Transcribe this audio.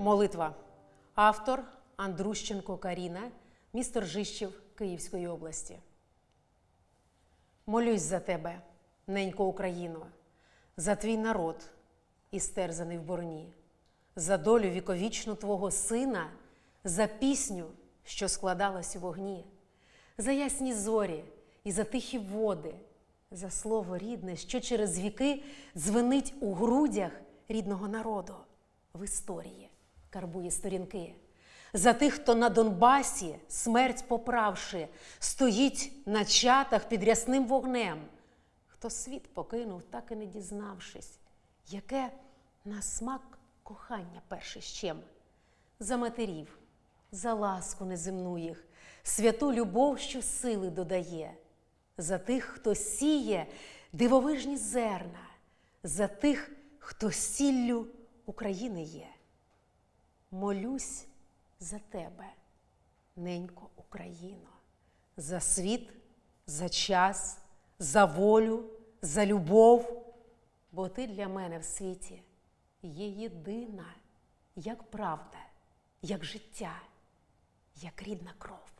Молитва. Автор Андрущенко Каріна, місто Ржищів Київської області. Молюсь за тебе, ненько Україно, за твій народ, істерзаний в борні, за долю віковічну твого сина, за пісню, що складалась у вогні, за ясні зорі і за тихі води, за слово рідне, що через віки дзвенить у грудях рідного народу в історії карбує сторінки. За тих, хто на Донбасі, смерть поправши, стоїть на чатах під рясним вогнем, хто світ покинув, так і не дізнавшись, яке на смак кохання перше щем, за матерів, за ласку неземну їх, святу любов, що сили додає, за тих, хто сіє дивовижні зерна, за тих, хто сіллю України є. Молюсь за тебе, ненько Україно, за світ, за час, за волю, за любов, бо ти для мене в світі є єдина, як правда, як життя, як рідна кров.